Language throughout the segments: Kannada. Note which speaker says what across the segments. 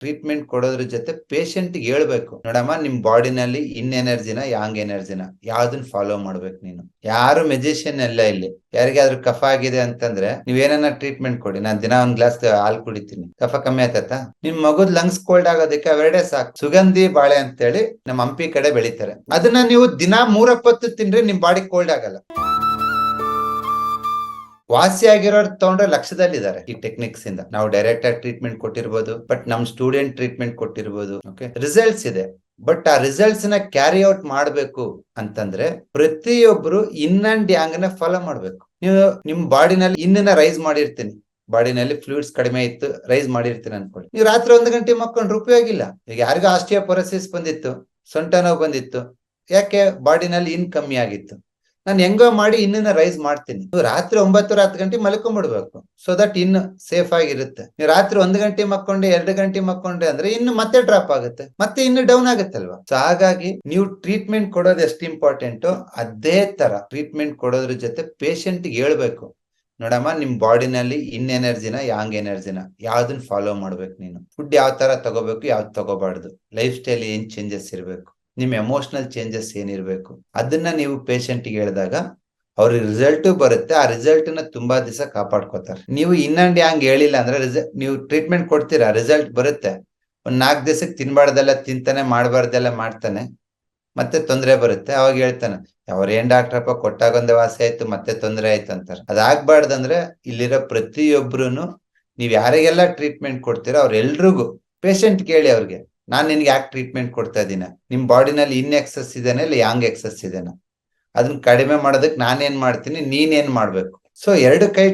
Speaker 1: ಟ್ರೀಟ್ಮೆಂಟ್ ಕೊಡೋದ್ರ ಜೊತೆ ಪೇಷಂಟ್ ಹೇಳ್ಬೇಕು, ನೋಡಮ್ಮ ನಿಮ್ ಬಾಡಿನಲ್ಲಿ ಇನ್ ಎನರ್ಜಿನ ಯಾಂಗ್ ಎನರ್ಜಿನ ಯಾವ್ದನ್ನ ಫಾಲೋ ಮಾಡ್ಬೇಕು ನೀನು? ಯಾರು ಮೆಜಿಷಿಯನ್ ಎಲ್ಲ ಇಲ್ಲಿ? ಯಾರಿಗಾದ್ರೂ ಕಫ ಆಗಿದೆ ಅಂತಂದ್ರೆ ನೀವೇನ ಟ್ರೀಟ್ಮೆಂಟ್ ಕೊಡಿ. ನಾನ್ ದಿನ ಒಂದ್ ಗ್ಲಾಸ್ ಹಾಲು ಕುಡಿತೀನಿ. ಕಫ ಕಮ್ಮಿ ಆಯ್ತತ್ತ ನಿಮ್ ಮಗುದ್ ಲಂಗ್ಸ್ ಕೋಲ್ಡ್ ಆಗೋದಕ್ಕೆ ಅವೆರಡೇ ಸಾಕು. ಸುಗಂಧಿ ಬಾಳೆ ಅಂತೇಳಿ ನಮ್ಮ ಹಂಪಿ ಕಡೆ ಬೆಳಿತಾರೆ. ಅದನ್ನ ನೀವು ದಿನ ಮೂರಪ್ಪತ್ತು ತಿಂದ್ರೆ ನಿಮ್ ಬಾಡಿ ಕೋಲ್ಡ್ ಆಗಲ್ಲ. ವಾಸಿ ಆಗಿರೋ ತಗೊಂಡ್ರೆ ಲಕ್ಷದಲ್ಲಿದ್ದಾರೆ ಈ ಟೆಕ್ನಿಕ್ಸ್ ಇಂದ. ನಾವು ಡೈರೆಕ್ಟ್ ಆಗಿ ಟ್ರೀಟ್ಮೆಂಟ್ ಕೊಟ್ಟಿರ್ಬೋದು ಬಟ್ ನಮ್ ಸ್ಟೂಡೆಂಟ್ ಟ್ರೀಟ್ಮೆಂಟ್ ಕೊಟ್ಟಿರ್ಬೋದು ಓಕೆ ರಿಸಲ್ಟ್ಸ್ ಇದೆ ಬಟ್ ಆ ರಿಸಲ್ಟ್ಸ್ನ ಕ್ಯಾರಿ ಔಟ್ ಮಾಡಬೇಕು ಅಂತಂದ್ರೆ ಪ್ರತಿಯೊಬ್ರು ಇನ್ ಅಂಡ್ ಯಾಂಗ್ನ ಫಾಲೋ ಮಾಡ್ಬೇಕು. ನೀವು ನಿಮ್ ಬಾಡಿನಲ್ಲಿ ಇನ್ನ ರೈಸ್ ಮಾಡಿರ್ತೀನಿ. ಬಾಡಿನಲ್ಲಿ ಫ್ಲೂಯಿಡ್ಸ್ ಕಡಿಮೆ ಇತ್ತು ರೈಸ್ ಮಾಡಿರ್ತೀನಿ ಅನ್ಕೊಳ್ಳಿ. ನೀವು ರಾತ್ರಿ ಒಂದು ಗಂಟೆ ಮಕ್ಕೊಂಡ್ರೆ ಉಪಯೋಗ ಇಲ್ಲ ಈಗ ಯಾರಿಗೂ ಆಸ್ಟಿಯೋಪೊರಸಿಸ್ ಬಂದಿತ್ತು, ಸೊಂಟ ನೋವು ಬಂದಿತ್ತು, ಯಾಕೆ ಬಾಡಿನಲ್ಲಿ ಇನ್ ಕಮ್ಮಿ ಆಗಿತ್ತು? ನಾನು ಹೆಂಗೋ ಮಾಡಿ ಇನ್ನನ್ನ ರೈಸ್ ಮಾಡ್ತೀನಿ. ನೀವು ರಾತ್ರಿ ಒಂಬತ್ತು ಹತ್ತು ಗಂಟೆ ಮಲ್ಕೊಂಡ್ಬಿಡ್ಬೇಕು ಸೊ ದಟ್ ಇನ್ನು ಸೇಫ್ ಆಗಿರುತ್ತೆ. ನೀವು ರಾತ್ರಿ ಒಂದ್ ಗಂಟೆ ಮಕ್ಕೊಂಡೆ ಎರಡು ಗಂಟೆ ಮಕ್ಕೊಂಡೆ ಅಂದ್ರೆ ಇನ್ನು ಮತ್ತೆ ಡ್ರಾಪ್ ಆಗುತ್ತೆ. ಮತ್ತೆ ಇನ್ನು ಡೌನ್ ಆಗುತ್ತಲ್ವಾ? ಸೊ ಹಾಗಾಗಿ ನೀವು ಟ್ರೀಟ್ಮೆಂಟ್ ಕೊಡೋದು ಎಷ್ಟು ಇಂಪಾರ್ಟೆಂಟ್ ಅದೇ ತರ ಟ್ರೀಟ್ಮೆಂಟ್ ಕೊಡೋದ್ರ ಜೊತೆ ಪೇಷಂಟ್ ಹೇಳ್ಬೇಕು. ನೋಡಮ್ಮ, ನಿಮ್ ಬಾಡಿನಲ್ಲಿ ಇನ್ ಎನರ್ಜಿನ ಯಾಂಗ್ ಎನರ್ಜಿನ ಯಾವ್ದನ್ನ ಫಾಲೋ ಮಾಡ್ಬೇಕು ನೀನು? ಫುಡ್ ಯಾವ ತರ ತಗೋಬೇಕು, ಯಾವ್ದು ತಗೋಬಾರ್ದು? ಲೈಫ್ ಸ್ಟೈಲ್ ಏನ್ ಚೇಂಜಸ್ ಇರಬೇಕು? ನಿಮ್ ಎಮೋಷನಲ್ ಚೇಂಜಸ್ ಏನಿರಬೇಕು, ಅದನ್ನ ನೀವು ಪೇಷಂಟ್ ಹೇಳಿದಾಗ ಅವ್ರಿಗೆ ರಿಸಲ್ಟ್ ಬರುತ್ತೆ, ಆ ರಿಸಲ್ಟ್ನ ತುಂಬಾ ದಿವಸ ಕಾಪಾಡ್ಕೋತಾರೆ. ನೀವು ಇನ್ನಂಡ್ ಹಂಗೆ ಹೇಳಿಲ್ಲ ಅಂದ್ರೆ ನೀವು ಟ್ರೀಟ್ಮೆಂಟ್ ಕೊಡ್ತೀರಾ ರಿಸಲ್ಟ್ ಬರುತ್ತೆ. ಒಂದ್ ನಾಲ್ಕು ದಿವಸಕ್ಕೆ ತಿನ್ಬಾರ್ದೆಲ್ಲ, ತಿಂತಾನೆ, ಮಾಡಬಾರ್ದೆಲ್ಲ ಮಾಡ್ತಾನೆ, ಮತ್ತೆ ತೊಂದರೆ ಬರುತ್ತೆ. ಅವಾಗ ಹೇಳ್ತಾನೆ, ಅವ್ರ ಏನ್ ಡಾಕ್ಟ್ರಪ್ಪ ಕೊಟ್ಟಾಗೊಂದೇ ವಾಸಿ ಆಯ್ತು, ಮತ್ತೆ ತೊಂದರೆ ಆಯ್ತು ಅಂತಾರೆ. ಅದಾಗ್ಬಾರ್ದಂದ್ರೆ ಇಲ್ಲಿರೋ ಪ್ರತಿಯೊಬ್ರುನು, ನೀವ್ ಯಾರಿಗೆಲ್ಲ ಟ್ರೀಟ್ಮೆಂಟ್ ಕೊಡ್ತೀರೋ ಅವ್ರೆಲ್ರಿಗೂ ಪೇಷಂಟ್ ಕೇಳಿ ಅವ್ರಿಗೆ. ನಾನ್ ನಿನ್ಗೆ ಯಾಕೆ ಟ್ರೀಟ್ಮೆಂಟ್ ಕೊಡ್ತಾ ಇದ್ದೀನ? ನಿಮ್ಮ ಬಾಡಿನಲ್ಲಿ ಇನ್ ಎಕ್ಸಸ್ ಇದೇನ ಇಲ್ಲ ಯಾಂಗ್ ಎಕ್ಸಸ್ ಇದೇನ? ಅದನ್ನ ಕಡಿಮೆ ಮಾಡೋದಕ್ಕೆ ನಾನೇನ್ ಮಾಡ್ತೀನಿ? ನೀನೇನ್ ಮಾಡ್ಬೇಕು? ಸೊ ಎರಡು ಕೈ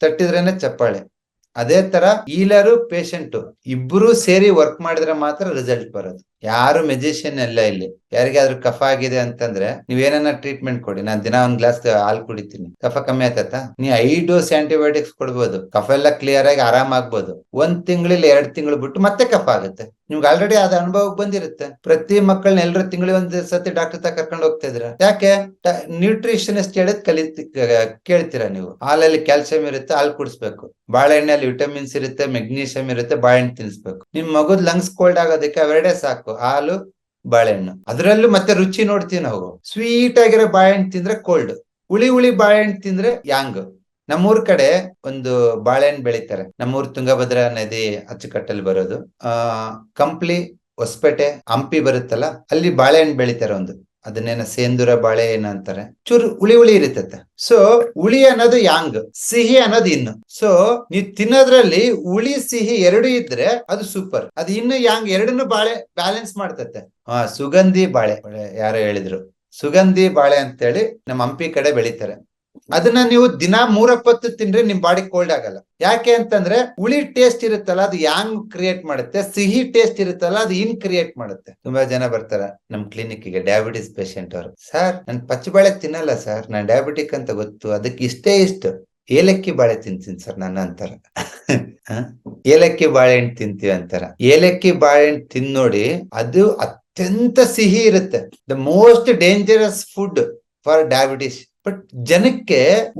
Speaker 1: ತಟ್ಟಿದ್ರೇನೆ ಚಪ್ಪಾಳೆ. ಅದೇ ತರ ಈಲರು ಪೇಷಂಟ್ ಇಬ್ರು ಸೇರಿ ವರ್ಕ್ ಮಾಡಿದ್ರೆ ಮಾತ್ರ ರಿಸಲ್ಟ್ ಬರೋದು. ಯಾರು ಮೆಜಿಷಿಯನ್ ಎಲ್ಲ ಇಲ್ಲಿ. ಯಾರಿಗಾದ್ರೂ ಕಫ ಆಗಿದೆ ಅಂತಂದ್ರೆ ನೀವ್ ಏನನ್ನ ಟ್ರೀಟ್ಮೆಂಟ್ ಕೊಡಿ. ನಾನ್ ದಿನ ಒಂದ್ ಗ್ಲಾಸ್ ಹಾಲು ಕುಡಿತೀನಿ. ಕಫ ಕಮ್ಮಿ ಆಯ್ತತ್ತ ನೀ ಐ ಡೋಸ್ ಆಂಟಿಬಯೋಟಿಕ್ಸ್ ಕೊಡ್ಬೋದು. ಕಫ ಎಲ್ಲ ಕ್ಲಿಯರ್ ಆಗಿ ಆರಾಮ್ ಆಗ್ಬೋದು. ಒಂದ್ ತಿಂಗಳಿಲ್ಲ ಎರಡ್ ತಿಂಗಳು ಬಿಟ್ಟು ಮತ್ತೆ ಕಫ ಆಗುತ್ತೆ. ನಿಮ್ಗೆ ಆಲ್ರೆಡಿ ಅದ ಅನುಭವ ಬಂದಿರುತ್ತೆ. ಪ್ರತಿ ಮಕ್ಕಳನ್ನ ಎಲ್ರು ತಿಂಗಳಿಗೆ ಒಂದ್ ಸತಿ ಡಾಕ್ಟರ್ ತ ಕರ್ಕೊಂಡು ಹೋಗ್ತಾ ಇದ್ರ ಯಾಕೆ ನ್ಯೂಟ್ರಿಷನಿಸ್ಟ್ ಹೇಳಿದ್ ಕಲಿ ಕೇಳ್ತೀರಾ ನೀವು? ಹಾಲಲ್ಲಿ ಕ್ಯಾಲ್ಸಿಯಂ ಇರುತ್ತೆ, ಹಾಲು ಕುಡಿಸ್ಬೇಕು. ಬಾಳೆಹಣ್ಣಲ್ಲಿ ವಿಟಮಿನ್ಸ್ ಇರುತ್ತೆ ಮೆಗ್ನೀಷಿಯಂ ಇರುತ್ತೆ, ಬಾಳೆಹಣ್ಣು ತಿನ್ಸ್ಬೇಕು. ನಿಮ್ ಮಗುದ್ ಲಂಗ್ಸ್ ಕೋಲ್ಡ್ ಆಗೋದಕ್ಕೆ ಅವೆರಡೇ ಸಾಕು. ಹಾಲು ಬಾಳೆಹಣ್ಣು. ಅದರಲ್ಲೂ ಮತ್ತೆ ರುಚಿ ನೋಡ್ತೀವಿ ನಾವು. ಸ್ವೀಟ್ ಆಗಿರೋ ಬಾಳೆಹಣ್ಣು ತಿಂದ್ರೆ ಕೋಲ್ಡ್ ಹುಳಿ ಹುಳಿ ಬಾಳೆಹಣ್ಣು ತಿಂದ್ರೆ ಯಾಂಗ್ ನಮ್ಮೂರ್ ಕಡೆ ಒಂದು ಬಾಳೆಹಣ್ಣು ಬೆಳಿತಾರೆ. ನಮ್ಮೂರ್ ತುಂಗಭದ್ರಾ ನದಿ ಅಚ್ಚುಕಟ್ಟಲ್ಲಿ ಬರೋದು. ಆ, ಕಂಪ್ಲಿ ಹೊಸಪೇಟೆ, ಹಂಪಿ ಬರುತ್ತಲ್ಲ, ಅಲ್ಲಿ ಬಾಳೆಹಣ್ಣು ಬೆಳಿತಾರೆ ಒಂದು. ಅದನ್ನೇನ ಸೇಂದೂರ ಬಾಳೆ ಏನ ಅಂತಾರೆ? ಚೂರು ಹುಳಿ ಹುಳಿ ಇರುತ್ತೆ. ಸೊ ಹುಳಿ ಅನ್ನೋದು ಯಾಂಗ್, ಸಿಹಿ ಅನ್ನೋದು ಇನ್ನು. ಸೊ ನೀವು ತಿನ್ನೋದ್ರಲ್ಲಿ ಹುಳಿ, ಸಿಹಿ ಎರಡು ಇದ್ರೆ ಅದು ಸೂಪರ್ ಅದು ಇನ್ನು ಯಾಂಗ್ ಎರಡನ್ನು ಬಾಳೆ ಬ್ಯಾಲೆನ್ಸ್ ಮಾಡ್ತತೆ. ಹಾ ಸುಗಂಧಿ ಬಾಳೆ. ಯಾರೋ ಹೇಳಿದ್ರು. ಸುಗಂಧಿ ಬಾಳೆ ಅಂತೇಳಿ ನಮ್ಮ ಹಂಪಿ ಕಡೆ ಬೆಳಿತಾರೆ. ಅದನ್ನ ನೀವು ದಿನ ಮೂರಪ್ಪತ್ತು ತಿಂದ್ರೆ ನಿಮ್ ಬಾಡಿ ಕೋಲ್ಡ್ ಆಗಲ್ಲ. ಯಾಕೆ ಅಂತಂದ್ರೆ ಹುಳಿ ಟೇಸ್ಟ್ ಇರುತ್ತಲ್ಲ, ಅದು ಯಾಂಗ್ ಕ್ರಿಯೇಟ್ ಮಾಡುತ್ತೆ, ಸಿಹಿ ಟೇಸ್ಟ್ ಇರುತ್ತಲ್ಲ, ಅದು ಇನ್ ಕ್ರಿಯೇಟ್ ಮಾಡುತ್ತೆ. ತುಂಬಾ ಜನ ಬರ್ತಾರ, ನಮ್ ಕ್ಲಿನಿಕ್ಗೆ ಡಯಾಬಿಟಿಸ್ ಪೇಷಂಟ್ ಅವರು. ಸರ್ ನನ್ ಪಚ್ಚಬಾಳೆ ತಿನ್ನಲ್ಲ ಸರ್ ನಾನ್ ಡಯಾಬಿಟಿಕ್ ಅಂತ ಗೊತ್ತು. ಅದಕ್ಕೆ ಇಷ್ಟೇ ಇಷ್ಟು. ಏಲಕ್ಕಿ ಬಾಳೆ ತಿಂತೀನಿ ಸರ್ ನನ್ನ ಅಂತಾರ. ಏಲಕ್ಕಿ ಬಾಳೆಹಣ್ಣು ತಿಂತೀವಿ ಅಂತಾರ. ಏಲಕ್ಕಿ ಬಾಳೆಹಣ್ಣು ತಿನ್ ನೋಡಿ, ಅದು ಅತ್ಯಂತ ಸಿಹಿ ಇರುತ್ತೆ. The most dangerous food for diabetes but ಜನಕ್ಕೆ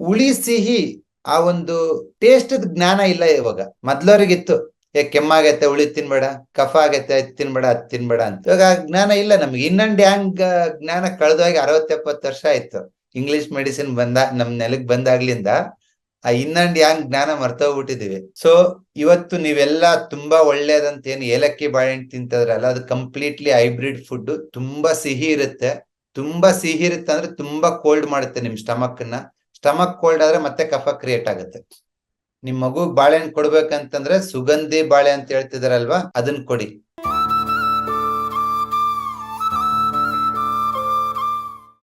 Speaker 1: ಉಳಿ ಸಿಹಿ ಆ ಒಂದು ಟೇಸ್ಟ್ ಜ್ಞಾನ ಇಲ್ಲ ಇವಾಗ. ಮೊದ್ಲವ್ರಿಗಿತ್ತು, ಏ, ಕೆಮ್ಮಾಗೈತೆ ಉಳಿ ತಿನ್ಬೇಡ, ಕಫ ಆಗೈತೆ, ಅದ್ ತಿನ್ಬೇಡ ಅದ್ ತಿನ್ಬೇಡ ಅಂತ. ಇವಾಗ ಜ್ಞಾನ ಇಲ್ಲ ನಮ್ಗೆ. ಇನ್ನೊಂದ್ ಹ್ಯಾಂಗ್ ಜ್ಞಾನ ಕಳೆದೋಗಿ ಅರವತ್ತೆಪ್ಪತ್ತು ವರ್ಷ ಆಯ್ತು. ಇಂಗ್ಲಿಷ್ ಮೆಡಿಸಿನ್ ಬಂದ, ನಮ್ ನೆಲಕ್ ಬಂದಾಗ್ಲಿಂದ ಆ ಇನ್ನೊಂದ್ ಹ್ಯಾಂಗ್ ಜ್ಞಾನ ಮರ್ತೋಗ್ಬಿಟ್ಟಿದೀವಿ. ಸೊ ಇವತ್ತು ನೀವೆಲ್ಲ ತುಂಬಾ ಒಳ್ಳೇದಂತ ಏನ್ ಏಲಕ್ಕಿ, ಬಾಳೆಹಣ್ಣು ತಿಂತದ್ರಲ್ಲ, ಅದು ಕಂಪ್ಲೀಟ್ಲಿ ಹೈಬ್ರಿಡ್ ಫುಡ್ ತುಂಬಾ ಸಿಹಿ ಇರುತ್ತೆ. ತುಂಬಾ ಸಿಹಿ ಇರುತ್ತೆ ಅಂದ್ರೆ ತುಂಬಾ ಕೋಲ್ಡ್ ಮಾಡುತ್ತೆ ನಿಮ್ ಸ್ಟಮಕ್ನ. ಸ್ಟಮಕ್ ಕೋಲ್ಡ್ ಆದ್ರೆ ಮತ್ತೆ ಕಫ ಕ್ರಿಯೇಟ್ ಆಗುತ್ತೆ. ನಿಮ್ ಮಗು ಬಾಳೆಹಣ್ಣು ಕೊಡ್ಬೇಕಂತಂದ್ರೆ ಸುಗಂಧಿ ಬಾಳೆ ಅಂತ ಹೇಳ್ತಿದಾರಲ್ವಾ ಅದನ್ನ ಕೊಡಿ.